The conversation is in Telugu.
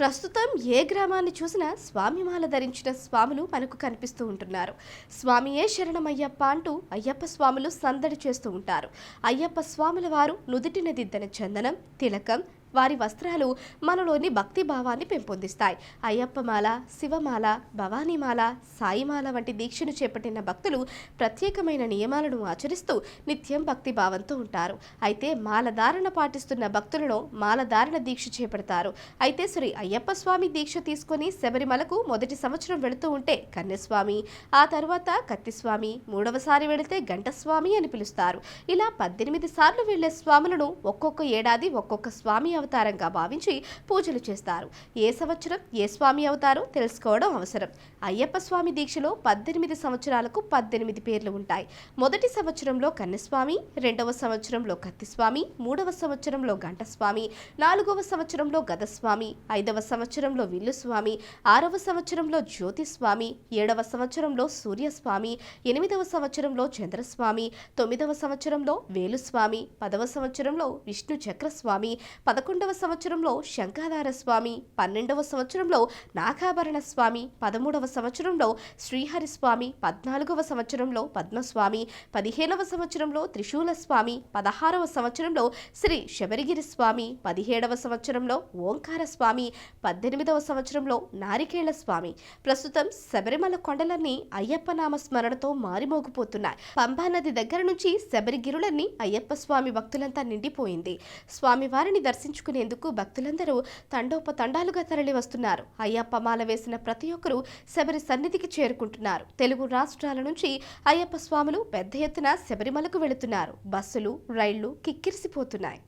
ప్రస్తుతం ఏ గ్రామాన్ని చూసినా స్వామిమాల ధరించిన స్వాములు మనకు కనిపిస్తూ ఉంటున్నారు. స్వామియే శరణమయ్యప్ప అంటూ అయ్యప్ప స్వాములు సందడి చేస్తూ ఉంటారు. అయ్యప్ప స్వాముల వారు నుదుటిన దిద్దన చందనం తిలకం వారి వస్త్రాలు మనలోని భక్తి భావాన్ని పెంపొందిస్తాయి. అయ్యప్పమాల శివమాల భవానీమాల సాయిమాల వంటి దీక్షను చేపట్టిన భక్తులు ప్రత్యేకమైన నియమాలను ఆచరిస్తూ నిత్యం భక్తి భావంతో ఉంటారు. అయితే మాలధారణ పాటిస్తున్న భక్తులలో మాలధారణ దీక్ష చేపడతారు. అయితే శ్రీ అయ్యప్ప స్వామి దీక్ష తీసుకొని శబరిమలకు మొదటి సంవత్సరం వెళుతూ ఉంటే కన్యస్వామి ఆ తర్వాత కత్తిస్వామి మూడవసారి వెళితే గంటస్వామి అని పిలుస్తారు. ఇలా పద్దెనిమిది సార్లు వెళ్ళే స్వాములను ఒక్కొక్క ఏడాది ఒక్కొక్క స్వామి అవతారంగా భావించి పూజలు చేస్తారు. ఏ సంవత్సరం ఏ స్వామి అవతారం తెలుసుకోవడం అవసరం. అయ్యప్ప స్వామి దీక్షలో పద్దెనిమిది సంవత్సరాలకు పద్దెనిమిది పేర్లు ఉంటాయి. మొదటి సంవత్సరంలో కన్నస్వామి రెండవ సంవత్సరంలో కత్తిస్వామి మూడవ సంవత్సరంలో గంటస్వామి నాలుగవ సంవత్సరంలో గదస్వామి ఐదవ సంవత్సరంలో విల్లుస్వామి ఆరవ సంవత్సరంలో జ్యోతిస్వామి ఏడవ సంవత్సరంలో సూర్యస్వామి ఎనిమిదవ సంవత్సరంలో చంద్రస్వామి తొమ్మిదవ సంవత్సరంలో వేలుస్వామి పదవ సంవత్సరంలో విష్ణు చక్రస్వామి పదకొండవ సంవత్సరంలో శంఖాధార స్వామి పన్నెండవ సంవత్సరంలో నాగాభరణ స్వామి పదమూడవ సంవత్సరంలో శ్రీహరి స్వామి పద్నాలుగవ సంవత్సరంలో పద్మస్వామి పదిహేనవ సంవత్సరంలో త్రిశూల స్వామి పదహారవ సంవత్సరంలో శ్రీ శబరిగిరి స్వామి పదిహేడవ సంవత్సరంలో ఓంకార స్వామి పద్దెనిమిదవ సంవత్సరంలో నారికేళ్ళ స్వామి. ప్రస్తుతం శబరిమల కొండలన్నీ అయ్యప్ప నామ స్మరణతో మారిమోగిపోతున్నాయి పంబానది దగ్గర నుంచి శబరిగిరులన్నీ అయ్యప్ప స్వామి భక్తులంతా నిండిపోయింది. స్వామివారిని దర్శించుకునేందుకు భక్తులందరూ తండోపతండాలుగా తరలి వస్తున్నారు అయ్యప్ప మాల వేసిన ప్రతి ఒక్కరూ శబరి సన్నిధికి చేరుకుంటున్నారు. తెలుగు రాష్ట్రాల నుంచి అయ్యప్ప స్వాములు పెద్ద ఎత్తున శబరిమలకు వెళుతున్నారు. బస్సులు రైళ్ళు కిక్కిరిసిపోతున్నాయి.